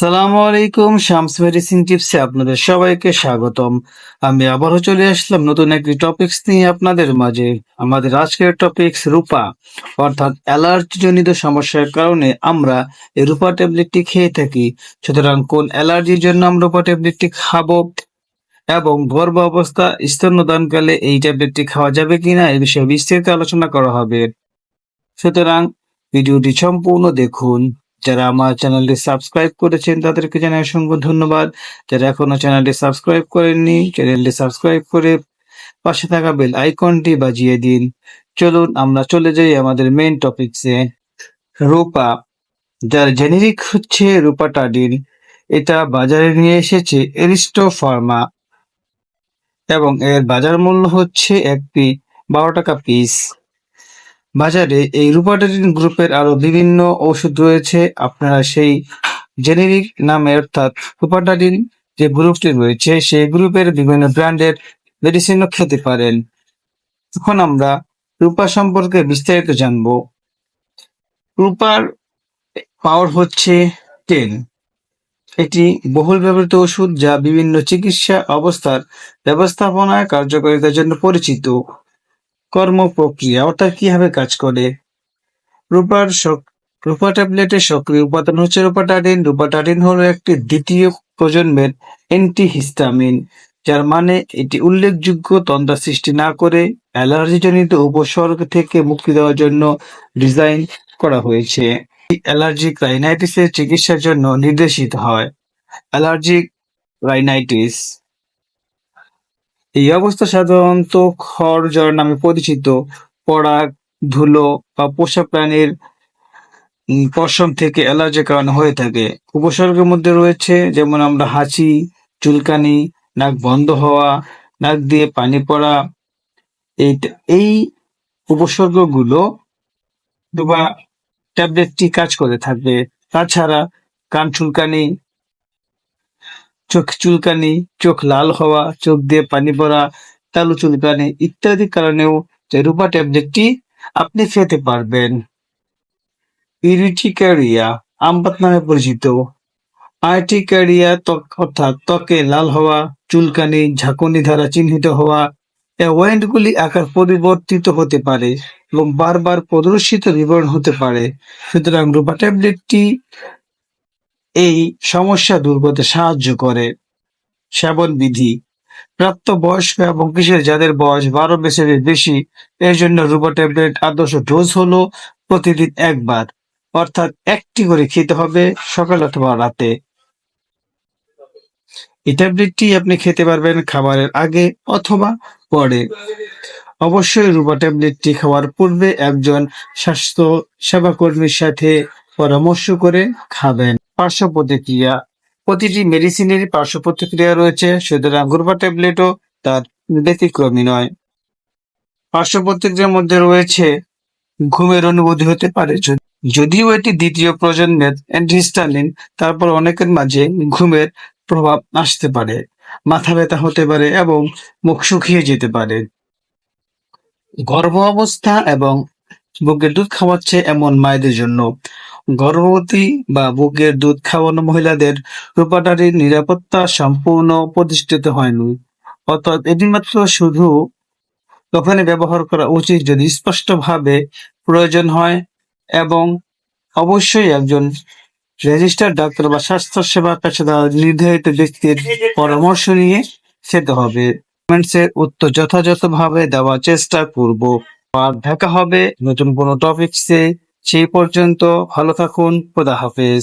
আসসালামু আলাইকুম, শামস মেডিসিন টিপসে আপনাদের সবাইকে স্বাগতম। আমি আবারও চলে আসলাম নতুন একটি টপিকস নিয়ে আপনাদের মাঝে। আমাদের আজকের টপিকস রূপা, অর্থাৎ অ্যালার্জি জনিত সমস্যার কারণে আমরা এই রূপা ট্যাবলেটটি খেয়ে থাকি। সুতরাং কোন অ্যালার্জির জন্য আমরা রূপা ট্যাবলেটটি খাব এবং গর্ভ অবস্থা, স্তন্যদানকালে এই ট্যাবলেটটি খাওয়া যাবে কিনা এ বিষয়ে বিস্তারিত আলোচনা করা হবে। সুতরাং ভিডিওটি সম্পূর্ণ দেখুন। যারা আমার চ্যানেলটি সাবস্ক্রাইব করেছেন, তাদেরকে জানাই অসংখ্য ধন্যবাদ। যারা এখনও চ্যানেলটি সাবস্ক্রাইব করেননি, চ্যানেলটি সাবস্ক্রাইব করে পাশে থাকা বেল আইকনটি বাজিয়ে দিন। চলুন, আমরা চলে যাই আমাদের মেইন টপিকসে রূপা, যার জেনেরিক হচ্ছে রূপাটাডিন এটা বাজারে নিয়ে এসেছে এরিস্টো ফার্মা এবং এর বাজার মূল্য হচ্ছে একটি বারো টাকা পিস বাজারে এই রূপাটাডিন গ্রুপের আরও বিভিন্ন ওষুধ রয়েছে। আপনারা সেই জেনেরিক নামে অর্থাৎ রূপাটাডিন যে গ্রুপটি রয়েছে, সেই গ্রুপের বিভিন্ন ব্র্যান্ডের মেডিসিনও খেতে পারেন। এখন আমরা রূপা সম্পর্কে বিস্তারিত জানব। রূপার পাওয়ার হচ্ছে টেন এটি বহুল ব্যবহৃত ওষুধ যা বিভিন্ন চিকিৎসা অবস্থার ব্যবস্থাপনায় কার্যকারিতার জন্য পরিচিত। কর্ম প্রক্রিয়া অর্থাৎ কীভাবে কাজ করে? রূপার রূপা ট্যাবলেটের সক্রিয় উপাদান হচ্ছে রূপাটাডিন। রূপাটাডিন হলো একটি দ্বিতীয় প্রজন্মের অ্যান্টিহিস্টামিন, যার মানে এটি উল্লেখযোগ্য তন্দ্রা সৃষ্টি না করে অ্যালার্জিজনিত উপসর্গ থেকে মুক্তি দেওয়ার জন্য ডিজাইন করা হয়েছে। অ্যালার্জিক রাইনাইটিসের চিকিৎসার জন্য নির্দেশিত হয়। অ্যালার্জিক রাইনাইটিস এই অবস্থা সাধারণত খড় জ্বর নামে পরিচিত। পরাগ ধুলো বা পোষা প্রাণীর পশম থেকে অ্যালার্জির কারণে হয়ে থাকে। উপসর্গের মধ্যে রয়েছে যেমন আমরা হাঁচি, চুলকানি, নাক বন্ধ হওয়া, নাক দিয়ে পানি পড়া। এই এই উপসর্গগুলো বা ট্যাবলেটটি কাজ করে থাকবে। তাছাড়া কান চুলকানি চোখ চুলকানি, চোখ লাল হওয়া, চোখ দিয়ে পানি পড়া, তালু চুলকানি ইত্যাদি কারণেও রূপা ট্যাবলেটটি আপনি খেতে পারবেন। ইরিটিকারিয়া আমপাত নামে পরিচিত। আর্টিকারিয়া ত্বক অর্থাৎ ত্বকে লাল হওয়া, চুলকানি, ঝাঁকুনি দ্বারা চিহ্নিত হওয়া গুলি আকার পরিবর্তিত হতে পারে এবং বারবার প্রদর্শিত বিবরণ হতে পারে। সুতরাং রূপা ট্যাবলেটটি এই সমস্যা দূর করতে সাহায্য করে। সেবন বিধি। প্রাপ্ত বয়স্ক এবং কিশোর যাদের বয়স বারো বছরের বেশি, এর জন্য রূপা ট্যাবলেট আদর্শ ডোজ হলো প্রতিদিন একবার। অর্থাৎ একটি করে খেতে হবে সকাল অথবা রাতে। এই ট্যাবলেটটি আপনি খেতে পারবেন খাবারের আগে অথবা পরে। অবশ্যই রূপা ট্যাবলেটটি খাওয়ার পূর্বে একজন স্বাস্থ্য সেবা কর্মীর সাথে পরামর্শ করে খাবেন। পার্শ্ব প্রতিক্রিয়া। প্রতিটি মেডিসিনের পার্শ্ব প্রতিক্রিয়া রয়েছে, সুতরাং রূপা ট্যাবলেটও তার ব্যতিক্রমী নয়। পার্শ্ব প্রতিক্রিয়ার মধ্যে রয়েছে ঘুমের অনুভূতি হতে পারে। যদিও এটি দ্বিতীয় প্রজন্মের অ্যান্টিহিস্টামিন তারপর অনেকের মাঝে ঘুমের প্রভাব আসতে পারে, মাথা ব্যথা হতে পারে এবং মুখ শুকিয়ে যেতে পারে। গর্ভ অবস্থা এবং বুকের দুধ খাওয়াচ্ছে এমন মায়েদের জন্য গর্ভবতী বা বুকের দুধ খাওয়ানো মহিলাদের রূপাটারির নিরাপত্তা সম্পূর্ণ প্রতিষ্ঠিত হয়নি। অর্থাৎ এটি মাত্র শুধু তখনই ব্যবহার করা উচিত যদি স্পষ্টভাবে প্রয়োজন হয় এবং অবশ্যই একজন রেজিস্টার্ড ডাক্তার বা স্বাস্থ্য সেবা পেশাদার নির্ধারিত ব্যক্তির পরামর্শ নিয়ে খেতে হবে। উত্তর যথাযথভাবে দেওয়ার চেষ্টা করব। আর দেখা হবে নতুন কোনো টপিকসে সেই পর্যন্ত ভালো থাকুন খোদা হাফেজ।